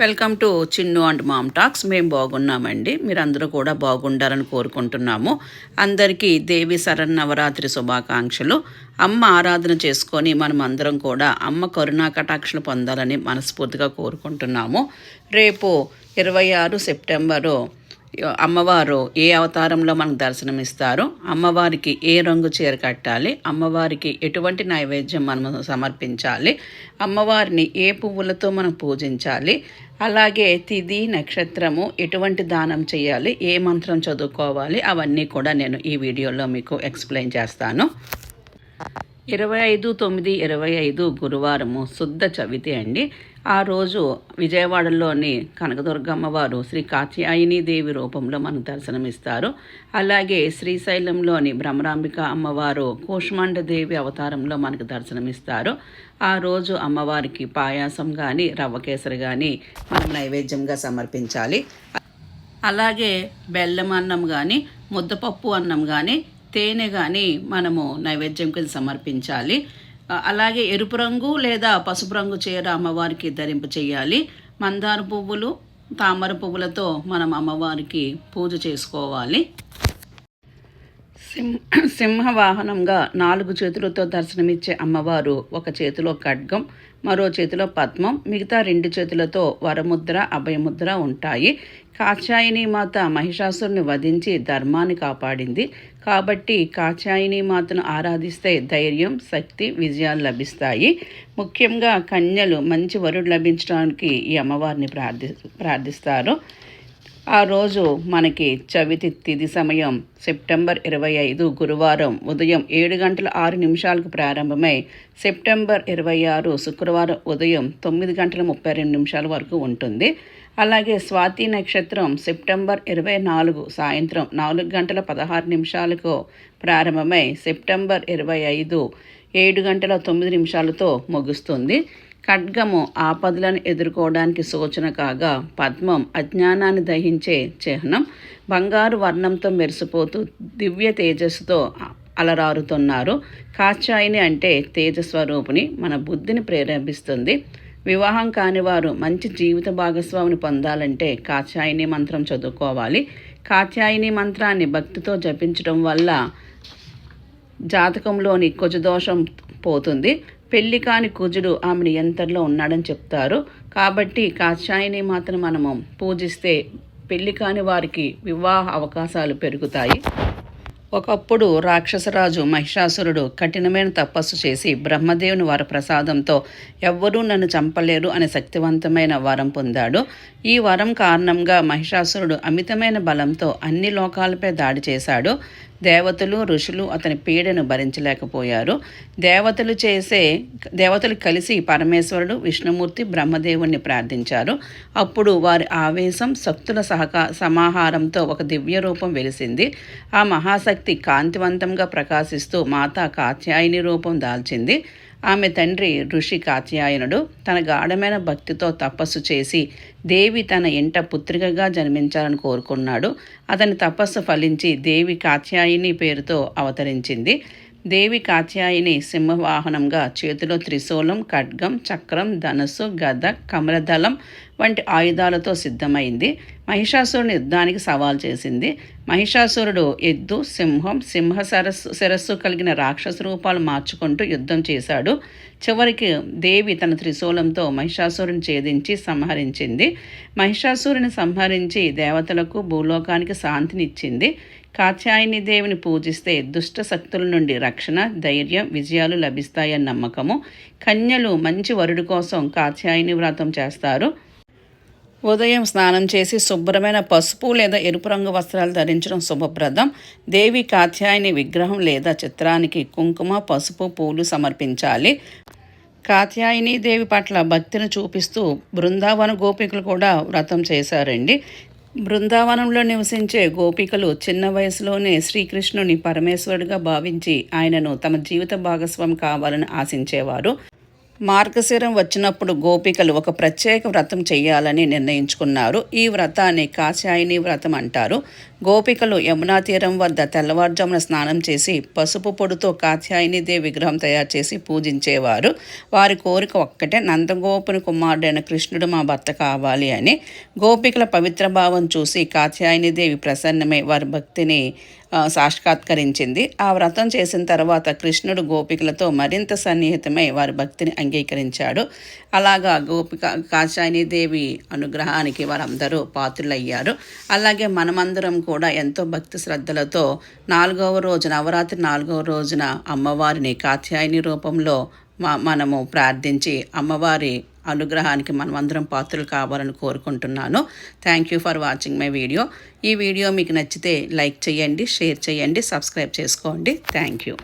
Welcome to Chinnu and mom talks. మేము బాగున్నామండి. మీరందరూ కూడా బాగుండాలని కోరుకుంటున్నాము. అందరికీ దేవి శరన్నవరాత్రి శుభాకాంక్షలు. అమ్మ ఆరాధన చేసుకొని మనం అందరం కూడా అమ్మ కరుణా కటాక్షలు పొందాలని మనస్ఫూర్తిగా కోరుకుంటున్నాము. రేపు ఇరవై ఆరు సెప్టెంబరు అమ్మవారు ఏ అవతారంలో మనకు దర్శనమిస్తారో అమ్మవారికి ఏ రంగు చీర కట్టాలి అమ్మవారికి ఎటువంటి నైవేద్యం మనం సమర్పించాలి అమ్మవారిని ఏ పువ్వులతో మనం పూజించాలి అలాగే తిది నక్షత్రము ఎటువంటి దానం చేయాలి ఏ మంత్రం చదువుకోవాలి అవన్నీ కూడా నేను ఈ వీడియోలో మీకు ఎక్స్ప్లెయిన్ చేస్తాను. ఇరవై ఐదు తొమ్మిది ఇరవై ఐదు గురువారము శుద్ధ చవితి అండి. ఆ రోజు విజయవాడలోని కనకదుర్గమ్మ వారు శ్రీ కాత్యాయని దేవి రూపంలో మనకు దర్శనమిస్తారు. అలాగే శ్రీశైలంలోని భ్రమరాంబిక అమ్మవారు కూష్మాండ దేవి అవతారంలో మనకు దర్శనమిస్తారు. ఆ రోజు అమ్మవారికి పాయాసం కానీ రవ్వ కేసరి కానీ మనం నైవేద్యంగా సమర్పించాలి. అలాగే బెల్లం అన్నం కానీ ముద్దపప్పు అన్నం కానీ తేనె కానీ మనము నైవేద్యం కింద సమర్పించాలి. అలాగే ఎరుపు రంగు లేదా పసుపు రంగు చీర అమ్మవారికి ధరింప చేయాలి. మందార పువ్వులు తామర పువ్వులతో మనం అమ్మవారికి పూజ చేసుకోవాలి. సింహ సింహ వాహనంగా నాలుగు చేతులతో దర్శనమిచ్చే అమ్మవారు ఒక చేతిలో ఖడ్గం మరో చేతిలో పద్మం మిగతా రెండు చేతులతో వరముద్ర అభయముద్ర ఉంటాయి. కాచాయిని మాత మహిషాసురుని వధించి ధర్మాన్ని కాపాడింది. కాబట్టి కాచాయిని మాతను ఆరాధిస్తే ధైర్యం శక్తి విజయాలు లభిస్తాయి. ముఖ్యంగా కన్యలు మంచి వరుడు లభించడానికి ఈ అమ్మవారిని ప్రార్థి ప్రార్థిస్తారు. ఆ రోజు మనకి చవితి తిది సమయం సెప్టెంబర్ ఇరవై ఐదు గురువారం ఉదయం ఏడు గంటల ఆరు నిమిషాలకు ప్రారంభమై సెప్టెంబర్ ఇరవై ఆరు శుక్రవారం ఉదయం తొమ్మిది గంటల ముప్పై రెండు నిమిషాల వరకు ఉంటుంది. అలాగే స్వాతి నక్షత్రం సెప్టెంబర్ ఇరవై నాలుగు సాయంత్రం నాలుగు గంటల పదహారు నిమిషాలకు ప్రారంభమై సెప్టెంబర్ ఇరవై ఐదు ఏడు గంటల తొమ్మిది నిమిషాలతో ముగుస్తుంది. ఖడ్గము ఆపదలను ఎదుర్కోవడానికి సూచన కాగా పద్మం అజ్ఞానాన్ని దహించే చిహ్నం బంగారు వర్ణంతో మెరిసిపోతూ దివ్య తేజస్సుతో అలరారుతున్నారు. కాచాయిని అంటే తేజస్వరూపిణి మన బుద్ధిని ప్రేరేపిస్తుంది. వివాహం కాని వారు మంచి జీవిత భాగస్వామిని పొందాలంటే కాచాయిని మంత్రం చదువుకోవాలి. కాత్యాయిని మంత్రాన్ని భక్తితో జపించడం వల్ల జాతకంలోని కుజదోషం పోతుంది. పెళ్ళి కాని కుజుడు ఆమె ఎంతలో ఉన్నాడని చెప్తారు. కాబట్టి కాషాయిని మాత్రం మనము పూజిస్తే పెళ్ళి కాని వారికి వివాహ అవకాశాలు పెరుగుతాయి. ఒకప్పుడు రాక్షసరాజు మహిషాసురుడు కఠినమైన తపస్సు చేసి బ్రహ్మదేవుని వరప్రసాదంతో ఎవ్వరూ నన్ను చంపలేరు అనే శక్తివంతమైన వరం పొందాడు. ఈ వరం కారణంగా మహిషాసురుడు అమితమైన బలంతో అన్ని లోకాలపై దాడి చేశాడు. దేవతలు ఋషులు అతని పీడను భరించలేకపోయారు. దేవతలు చేసే దేవతలు కలిసి పరమేశ్వరుడు విష్ణుమూర్తి బ్రహ్మదేవుణ్ణి ప్రార్థించారు. అప్పుడు వారి ఆవేశం శక్తుల సహకా సమాహారంతో ఒక దివ్య రూపం వెలిసింది. ఆ మహాశక్తి కాంతివంతంగా ప్రకాశిస్తూ మాతా కాత్యాయని రూపం దాల్చింది. ఆమె తండ్రి ఋషి కాత్యాయనుడు తన గాఢమైన భక్తితో తపస్సు చేసి దేవి తన ఇంట పుత్రికగా జన్మించాలని కోరుకున్నాడు. అతని తపస్సు ఫలించి దేవి కాత్యాయిని పేరుతో అవతరించింది. దేవి కాత్యాయిని సింహవాహనంగా చేతిలో త్రిశూలం ఖడ్గం చక్రం ధనస్సు గద కమలదళం వంటి ఆయుధాలతో సిద్ధమైంది. మహిషాసురుని యుద్ధానికి సవాల్ చేసింది. మహిషాసురుడు ఎద్దు సింహం సింహ సరస్సు శిరస్సు కలిగిన రాక్షస రూపాలు మార్చుకుంటూ యుద్ధం చేశాడు. చివరికి దేవి తన త్రిశూలంతో మహిషాసురుని ఛేదించి సంహరించింది. మహిషాసురుని సంహరించి దేవతలకు భూలోకానికి శాంతినిచ్చింది. కాత్యాయని దేవిని పూజిస్తే దుష్ట శక్తుల నుండి రక్షణ ధైర్యం విజయాలు లభిస్తాయన్న నమ్మకము. కన్యలు మంచి వరుడు కోసం కాత్యాయని వ్రతం చేస్తారు. ఉదయం స్నానం చేసి శుభ్రమైన పసుపు లేదా ఎరుపు రంగు వస్త్రాలు ధరించడం శుభప్రదం. దేవి కాత్యాయని విగ్రహం లేదా చిత్రానికి కుంకుమ పసుపు పూలు సమర్పించాలి. కాత్యాయని దేవి పట్ల భక్తిని చూపిస్తూ బృందావన గోపికలు కూడా వ్రతం చేశారండి. బృందావనంలో నివసించే గోపికలు చిన్న వయసులోనే శ్రీకృష్ణుని పరమేశ్వరుడిగా భావించి ఆయనను తమ జీవిత భాగస్వామి కావాలని ఆశించేవారు. మార్గశిరం వచ్చినప్పుడు గోపికలు ఒక ప్రత్యేక వ్రతం చేయాలని నిర్ణయించుకున్నారు. ఈ వ్రతాన్ని కాశాయిని వ్రతం అంటారు. గోపికలు యమునా తీరం వద్ద తెల్లవారుజామున స్నానం చేసి పసుపు పొడితో కాత్యాయనిదేవి విగ్రహం తయారు చేసి పూజించేవారు. వారి కోరిక ఒక్కటే నందగోపుని కుమారుడైన కృష్ణుడు మా భర్త కావాలి అని. గోపికల పవిత్ర భావం చూసి కాత్యాయని దేవి ప్రసన్నమై వారి భక్తిని సాక్షాత్కరించింది. ఆ వ్రతం చేసిన తర్వాత కృష్ణుడు గోపికలతో మరింత సన్నిహితమై వారి భక్తిని అంగీకరించాడు. అలాగా గోపిక కాచాయనిదేవి అనుగ్రహానికి వారందరూ పాత్రులయ్యారు. అలాగే మనమందరం కూడా ఎంతో భక్తి శ్రద్ధలతో నాలుగవ రోజు నవరాత్రి నాలుగవ రోజున అమ్మవారిని కాత్యాయని రూపంలో మ- మనము ప్రార్థించి అమ్మవారి అనుగ్రహానికి మనమందరం పాత్రలు కావాలని కోరుకుంటున్నాను. Thank you for watching my video ఈ వీడియో మీకు నచ్చితే లైక్ చేయండి షేర్ చేయండి సబ్స్క్రైబ్ చేసుకోండి. Thank you